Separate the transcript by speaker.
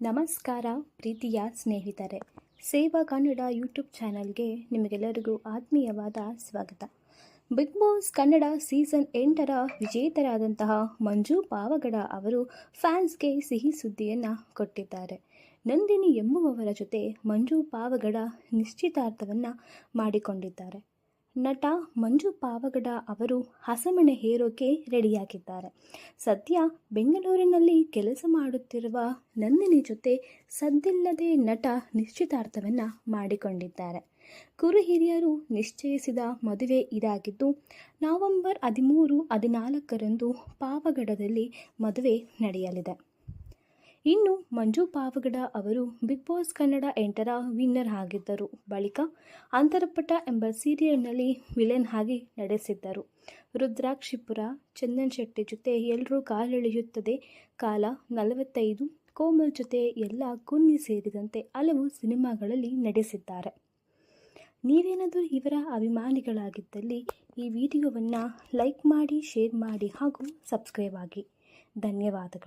Speaker 1: ನಮಸ್ಕಾರ, ಪ್ರೀತಿಯ ಸ್ನೇಹಿತರೆ. ಸೇವಾ ಕನ್ನಡ ಯೂಟ್ಯೂಬ್ ಚಾನಲ್ಗೆ ನಿಮಗೆಲ್ಲರಿಗೂ ಆತ್ಮೀಯವಾದ ಸ್ವಾಗತ. ಬಿಗ್ ಬಾಸ್ ಕನ್ನಡ ಸೀಸನ್ ಎಂಟರ ವಿಜೇತರಾದಂತಹ ಮಂಜು ಪಾವಗಡ ಅವರು ಫ್ಯಾನ್ಸ್ಗೆ ಸಿಹಿ ಸುದ್ದಿಯನ್ನು ಕೊಟ್ಟಿದ್ದಾರೆ. ನಂದಿನಿ ಎಂಬುವವರ ಜೊತೆ ಮಂಜು ಪಾವಗಡ ನಿಶ್ಚಿತಾರ್ಥವನ್ನು ಮಾಡಿಕೊಂಡಿದ್ದಾರೆ. ನಟ ಮಂಜು ಪಾವಗಡ ಅವರು ಹಸಮಣೆ ಹೇರೋಕೆ ರೆಡಿಯಾಗಿದ್ದಾರೆ. ಸದ್ಯ ಬೆಂಗಳೂರಿನಲ್ಲಿ ಕೆಲಸ ಮಾಡುತ್ತಿರುವ ನಂದಿನಿ ಜೊತೆ ಸದ್ದಿಲ್ಲದೆ ನಟ ನಿಶ್ಚಿತಾರ್ಥವನ್ನು ಮಾಡಿಕೊಂಡಿದ್ದಾರೆ. ಕುರು ಹಿರಿಯರು ನಿಶ್ಚಯಿಸಿದ ಮದುವೆ ಇದಾಗಿದ್ದು, ನವೆಂಬರ್ ಹದಿಮೂರು ಹದಿನಾಲ್ಕರಂದು ಪಾವಗಡದಲ್ಲಿ ಮದುವೆ ನಡೆಯಲಿದೆ. ಇನ್ನು ಮಂಜು ಪಾವಗಡ ಅವರು ಬಿಗ್ ಬಾಸ್ ಕನ್ನಡ ಎಂಟರ ವಿನ್ನರ್ ಆಗಿದ್ದರು. ಬಳಿಕ ಅಂತರಪಟ ಎಂಬ ಸೀರಿಯಲ್ನಲ್ಲಿ ವಿಲನ್ ಆಗಿ ನಡೆಸಿದ್ದರು. ರುದ್ರಾಕ್ಷಿಪುರ, ಚಂದನ್ ಶೆಟ್ಟಿ ಜೊತೆ ಎಲ್ಲರೂ ಕಾಲೆಳೆಯುತ್ತದೆ. ಕಾಲ ನಲವತ್ತೈದು, ಕೋಮಲ್ ಜೊತೆ ಎಲ್ಲ ಕುನ್ನಿ ಸೇರಿದಂತೆ ಹಲವು ಸಿನಿಮಾಗಳಲ್ಲಿ ನಡೆಸಿದ್ದಾರೆ ನೀವೇನಾದರೂ ಇವರ ಅಭಿಮಾನಿಗಳಾಗಿದ್ದಲ್ಲಿ ಈ ವಿಡಿಯೋವನ್ನು ಲೈಕ್ ಮಾಡಿ, ಶೇರ್ ಮಾಡಿ ಹಾಗೂ ಸಬ್ಸ್ಕ್ರೈಬ್ ಆಗಿ. ಧನ್ಯವಾದಗಳು.